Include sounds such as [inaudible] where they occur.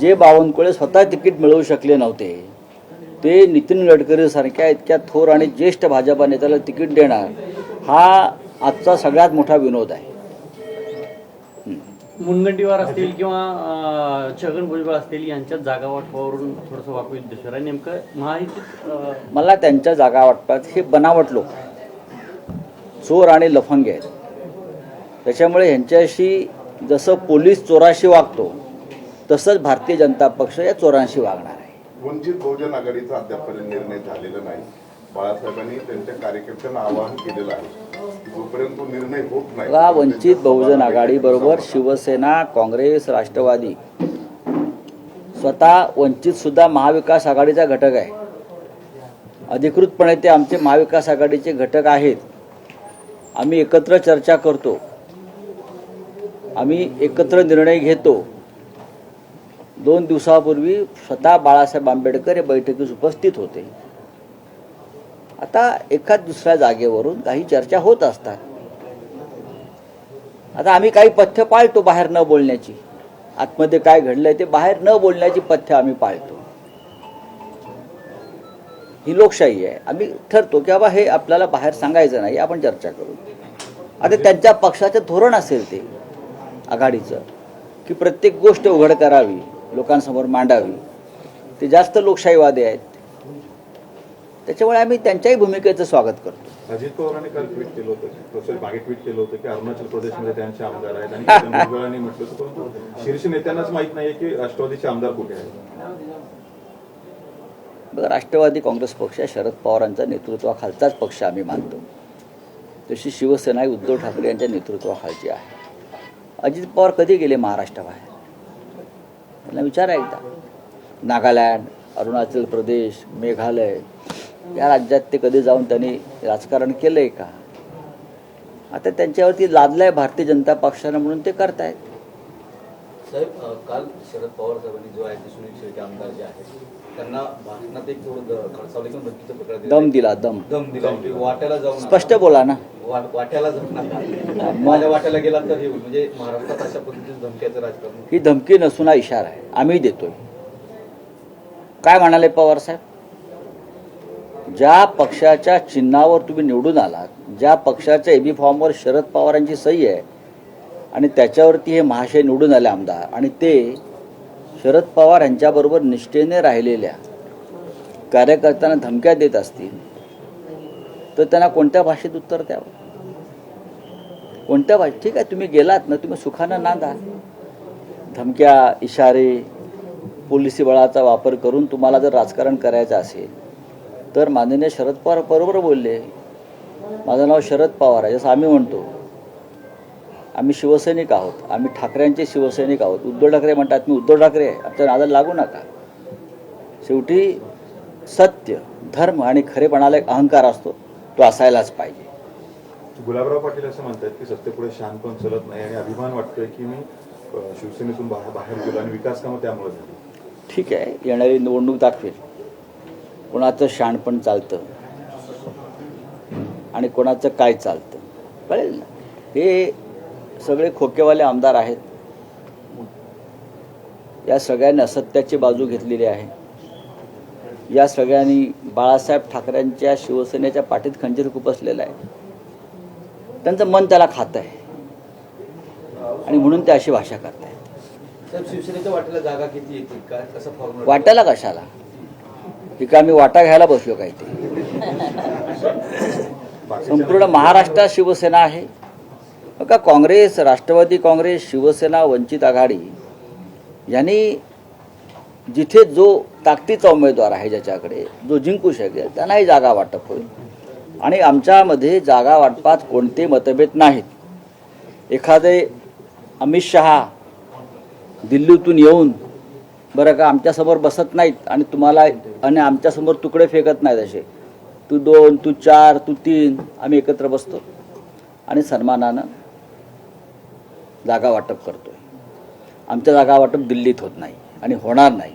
जे बावनकुळे स्वतः तिकीट मिळवू शकले नव्हते ते नितीन गडकरीसारख्या इतक्या थोर आणि ज्येष्ठ भाजपा नेत्याला तिकीट देणार हा आजचा सगळ्यात मोठा विनोद आहे. मुनगंटीवार असतील किंवा छगन भुजबळ असतील यांच्यात जागा वाटपावरून थोडंसं आहे. नेमकं महायुतीत मला त्यांच्या जागा वाटपात हे बनावट लोक. चोर आणि लफंगे आहेत. त्याच्यामुळे ह्यांच्याशी जसं पोलीस चोराशी वागतो तसंच भारतीय जनता पक्ष या चोरांशी वागणार आहे. वंचित बहुजन आघाडीचा अद्यापपर्यंत निर्णय झालेला नाही. बाळासाहेबांनी त्यांच्या कार्यकर्त्यांना आवाहन केलेलं आहे. जोपर्यंत निर्णय होत नाही बघा वंचित बहुजन आघाडी बरोबर शिवसेना काँग्रेस राष्ट्रवादी स्वतः वंचित सुद्धा महाविकास आघाडीचा घटक आहे. अधिकृतपणे ते आमचे महाविकास आघाडीचे घटक आहेत. आम्ही एकत्र चर्चा करतो. आम्ही एकत्र निर्णय घेतो. दोन दिवसापूर्वी स्वतः बाळासाहेब आंबेडकर हे बैठकीस उपस्थित होते. आता एका दुसऱ्या जागेवरून काही चर्चा होत असतात. आता आम्ही काही पथ्य पाळतो बाहेर न बोलण्याची. आतमध्ये काय घडलंय ते बाहेर न बोलण्याची पथ्य आम्ही पाळतो. ही लोकशाही आहे. आम्ही ठरतो की बाबा हे आपल्याला बाहेर सांगायचं नाही आपण चर्चा करू. आता त्यांच्या पक्षाचं धोरण असेल ते आघाडीचं की प्रत्येक गोष्ट उघड करावी. लोकांसमोर मांडावी. ते जास्त लोकशाहीवादी आहेत. त्याच्यामुळे आम्ही त्यांच्याही भूमिकेचं स्वागत करतो. अजित पवारांनी काल ट्विट केलं होतं. मागे ट्विट केलं होतं की अरुणाचल प्रदेशमध्ये त्यांचे आमदार आहेत आणि [laughs] म्हटलं होतं. शीर्ष नेत्यांनाच माहीत नाहीये की राष्ट्रवादीचे आमदार कुठे आहेत. बघा राष्ट्रवादी काँग्रेस पक्ष शरद पवारांचा नेतृत्वाखालचाच पक्ष आम्ही मानतो. तशी शिवसेना ही उद्धव ठाकरे यांच्या नेतृत्वाखालची आहे. अजित पवार कधी गेले महाराष्ट्राबाहेर? त्यांना विचारा एकदा. नागालँड अरुणाचल प्रदेश मेघालय या राज्यात ते कधी जाऊन त्यांनी राजकारण केलंय का? आता त्यांच्यावरती लादलाय भारतीय जनता पक्षानं म्हणून ते करतायत. साहेब काल शरद पवार साहेबांनी जो आहे ते सुनील शेळके आमदार जे आहेत त्यांना भाषणात एक थोडं खडसावले. दम दिला दम. दम दिला. वाट्याला जाऊ नका. स्पष्ट बोला ना. वाट्याला माझ्या वाट्याला गेला तर हे म्हणजे महाराष्ट्रात अशा धमक्याचं राजकारण ही धमकी नसून हा इशारा आहे. आम्ही देतोय. काय म्हणाले पवार साहेब? ज्या पक्षाच्या चिन्हावर तुम्ही निवडून आलात ज्या पक्षाच्या एबी फॉर्मवर शरद पवारांची सही आहे आणि त्याच्यावरती हे महाशय निवडून आले आमदार आणि ते शरद पवार यांच्याबरोबर निष्ठेने राहिलेल्या कार्यकर्त्यांना धमक्या देत असतील तर त्यांना कोणत्या भाषेत उत्तर द्यावं? कोणत्या भाषेत? ठीक आहे तुम्ही गेलात ना तुम्ही सुखानं नांदा. धमक्या इशारे पोलिसी बळाचा वापर करून तुम्हाला जर राजकारण करायचं असेल तर माननीय शरद पवार बरोबर बोलले. माझं नाव शरद पवार आहे. जसं आम्ही म्हणतो आम्ही शिवसैनिक आहोत. आम्ही ठाकरेंचे शिवसैनिक आहोत. उद्धव ठाकरे म्हणतात मी उद्धव ठाकरे आहे. आमच्या नादाला लागू नका. शेवटी सत्य धर्म आणि खरेपणाला एक अहंकार असतो. तो असायलाच पाहिजे. गुलाबराव पाटील असं म्हणतात की सत्तेपुढे शान पण चलत नाही आणि अभिमान वाटतोय की मी शिवसेनेतून बाहेर बाहेर गेलो आणि विकास कामं त्यामुळे झाली. ठीक आहे येणारी निवडणूक दाखवेल. कोणाचं शाणपण चालतं. आणि कोणाचं काय चालतं. कळेल ना? हे सगळे खोकेवाले आमदार आहेत. या सगळ्यांनी असत्याची बाजू घेतलेली आहे. या सगळ्यांनी बाळासाहेब ठाकरेंच्या शिवसेनेच्या पाठीत खंजीर खुपसलेलं आहे. त्यांचं मन त्याला खातं आहे. आणि म्हणून ते अशी भाषा साहेब शिवसेनेच्या वाट्याला जागा किती कशाला? की का आम्ही वाटा घ्यायला बसलो काय ते? संपूर्ण महाराष्ट्रात शिवसेना आहे. बघा काँग्रेस राष्ट्रवादी काँग्रेस शिवसेना वंचित आघाडी यांनी जिथे जो ताकदीचा उमेदवार आहे ज्याच्याकडे जो जिंकू शकेल त्यांनाही जागा वाटप होईल. आणि आमच्यामध्ये जागा वाटपात कोणते मतभेद नाहीत. एखादे अमित शहा दिल्लीतून येऊन बरं का आमच्यासमोर बसत नाहीत आणि तुम्हाला आणि आमच्यासमोर तुकडे फेकत नाहीत असे. तू दोन तू चार तू तीन आम्ही एकत्र बसतो. आणि सन्मानानं जागा वाटप करतोय. आमच्या जागा वाटप दिल्लीत होत नाही आणि होणार नाही.